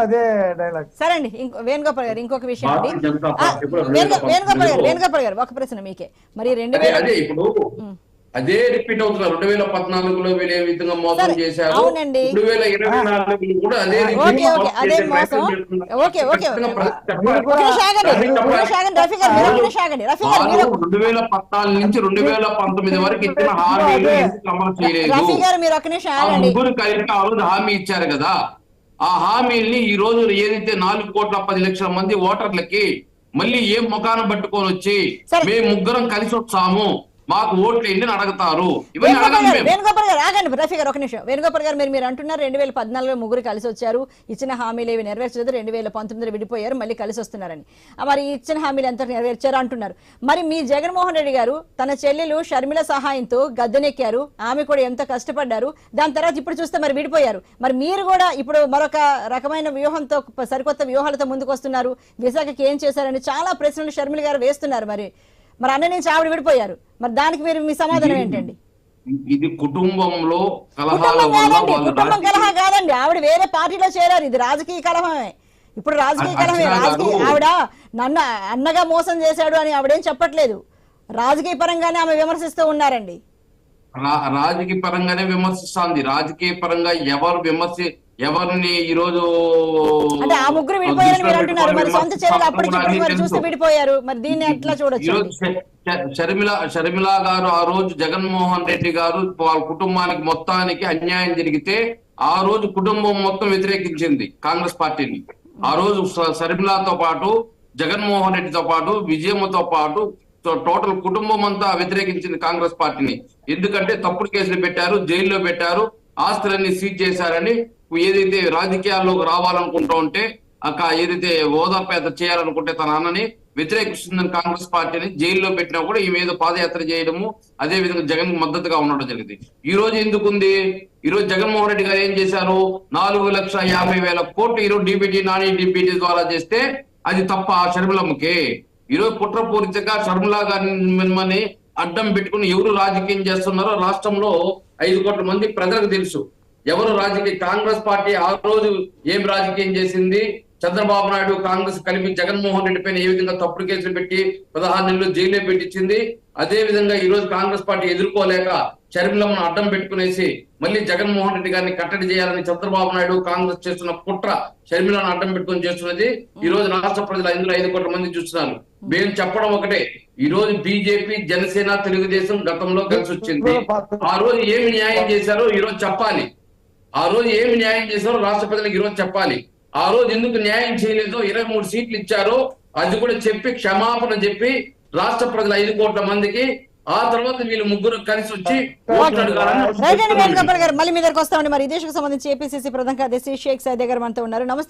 అదే డైలాగ్ సరే అండి ఇంకో వేణుగోపాల్ గారు ఇంకొక విషయం అండి. వేణుగోపాల్ గారు 2019 వేణుగోపాల్ గారు ఒక ప్రశ్న మీకే. మరి రెండు అదే వేల ఇప్పుడు అదే రిపీట్ అవుతున్నారు. రెండు వేల పద్నాలుగులో వీళ్ళు ఏ విధంగా మోసం చేశారు? అవునండి. రెండు వేల ఇరవై నాలుగులో కూడా అదే ఓకే, ఓకే, అదే మోసం. Okay, okay. రెండు వేల పద్నాలుగు నుంచి రెండు వేల పంతొమ్మిది వరకు ఇచ్చిన హామీలు అమలు చేయలేదు? ముగ్గురు కలిపి ఆ రోజు హామీ ఇచ్చారు కదా. ఆ హామీల్ని ఈ రోజు ఏదైతే నాలుగు కోట్ల పది లక్షల మంది ఓటర్లకి మళ్ళీ ఏం ముఖాన పట్టుకొని వచ్చి. మేము ముగ్గురం కలిసి వచ్చాము మాకు ఓట్లు అని అడుగుతారు వేణుగోపాల్ గారు ఆగండి రఫీ గారు ఒక నిమిషం. వేణుగోపాల్ గారు మీరు మీరు అంటున్నారు రెండు వేల పద్నాలుగులో ముగ్గురు కలిసి వచ్చారు. ఇచ్చిన హామీలు ఏవి నెరవేర్చలేదు. రెండు వేల పంతొమ్మిదిలో విడిపోయారు. మళ్ళీ కలిసి వస్తున్నారని. మరి ఇచ్చిన హామీలు ఎంత నెరవేర్చారు అంటున్నారు. మరి మీ జగన్మోహన్ రెడ్డి గారు తన చెల్లెలు షర్మిల సహాయంతో గద్దెనెక్కారు. ఆమె కూడా ఎంత కష్టపడ్డారు. దాని తర్వాత ఇప్పుడు చూస్తే మరి విడిపోయారు. మరి మీరు కూడా ఇప్పుడు మరొక రకమైన వ్యూహంతో సరికొత్త వ్యూహాలతో ముందుకు వస్తున్నారు విశాఖకి ఏం చేశారని చాలా ప్రశ్నలు షర్మిల గారు వేస్తున్నారు మరి. మరి అన్న నుంచి ఆవిడ విడిపోయారు. మరి దానికి మీరు మీ సమాధానం ఏంటండి? ఇది కుటుంబంలో కుటుంబం కాదండి కలహం ఆవిడ వేరే పార్టీలో చేరారు. ఇది రాజకీయ కలహమే. ఇప్పుడు రాజకీయ కలహమే. రాజకీయ ఆవిడ నన్ను అన్నగా మోసం చేశాడు అని ఆవిడేం చెప్పట్లేదు. రాజకీయ పరంగానే ఆమె విమర్శిస్తూ ఉన్నారండి. రాజకీయ పరంగానే విమర్శిస్తాంది. రాజకీయ పరంగా ఎవరు విమర్శ ఎవరిని ఈ రోజు అంటే ఆ ముగ్గురు విడిపోయారని మీరు అంటున్నారు మరి సొంత చెల్లెలు అప్పటికి ఇప్పటికి మరి చూస్తే విడిపోయారు. మరి దీన్ని ఎట్లా చూడొచ్చు? ఈరోజు ష- ష- షర్మిల షర్మిల గారు ఆ రోజు జగన్మోహన్ రెడ్డి గారు వాళ్ళ కుటుంబానికి మొత్తానికి అన్యాయం జరిగితే ఆ రోజు కుటుంబం మొత్తం వ్యతిరేకించింది కాంగ్రెస్ పార్టీని. ఆ రోజు షర్మిలతో పాటు జగన్మోహన్ రెడ్డితో పాటు విజయమ్మతో పాటు టోటల్ కుటుంబం అంతా వ్యతిరేకించింది కాంగ్రెస్ పార్టీని. ఎందుకంటే తప్పుడు కేసులు పెట్టారు జైల్లో పెట్టారు. ఆస్తులన్నీ సీజ్ చేశారని ఏదైతే రాజకీయాల్లోకి రావాలనుకుంటూ ఉంటే అక్క ఏదైతే ఓదాపేత చేయాలనుకుంటే తన అన్నని వ్యతిరేకిస్తుందని కాంగ్రెస్ పార్టీని జైల్లో పెట్టినా కూడా ఈ మీద పాదయాత్ర చేయడము అదే విధంగా జగన్ మద్దతుగా ఉండడం జరిగింది. ఈ రోజు ఎందుకుంది? ఈ రోజు జగన్మోహన్ రెడ్డి గారు ఏం చేశారు? నాలుగు లక్షల యాభై వేల కోట్లు ఈరోజు డిబిటీ నాని డిబిటీ ద్వారా చేస్తే అది తప్ప షర్మిలమ్మకి. ఈరోజు కుట్రపూరితంగా షర్మిలా గారిని అడ్డం పెట్టుకుని ఎవరు రాజకీయం చేస్తున్నారో రాష్ట్రంలో ఐదు కోట్ల మంది ప్రజలకు తెలుసు. ఎవరు రాజకీయ కాంగ్రెస్ పార్టీ ఆ రోజు ఏం రాజకీయం చేసింది? చంద్రబాబు నాయుడు కాంగ్రెస్ కలిపి జగన్మోహన్ రెడ్డి పైన ఏ విధంగా తప్పుడు కేసులు పెట్టి పదహారు నెలలు జైల్లో పెట్టించింది? అదే విధంగా ఈ రోజు కాంగ్రెస్ పార్టీ ఎదుర్కోలేక షర్మిలమ్మను అడ్డం పెట్టుకునేసి మళ్ళీ జగన్మోహన్ రెడ్డి గారిని కట్టడి చేయాలని చంద్రబాబు నాయుడు కాంగ్రెస్ చేస్తున్న కుట్ర షర్మిలను అడ్డం పెట్టుకుని చేస్తున్నది. ఈ రోజు రాష్ట్ర ప్రజలు ఇందులో ఐదు కోట్ల మంది చూస్తున్నారు. మేము చెప్పడం ఒకటే ఈ రోజు బీజేపీ జనసేన తెలుగుదేశం గతంలో కలిసి వచ్చింది. ఆ రోజు ఏమి న్యాయం చేశారో ఈ రోజు చెప్పాలి. ఆ రోజు ఏమి న్యాయం చేశారో రాష్ట్ర ప్రజలకు ఈ రోజు చెప్పాలి. ఆ రోజు ఎందుకు న్యాయం చేయలేదో ఇరవై మూడు సీట్లు ఇచ్చారో అది కూడా చెప్పి క్షమాపణ చెప్పి రాష్ట్ర ప్రజల ఐదు కోట్ల మందికి ఆ తర్వాత వీళ్ళు ముగ్గురు కలిసి వచ్చి మళ్ళీ మీ దగ్గరకు వస్తామండి. మరి ఈ దేశకు సంబంధించి ఏపీసీసీ ప్రధాన కార్యదర్శి షేక్ సైదే గారు మనతో ఉన్నారు. నమస్తే.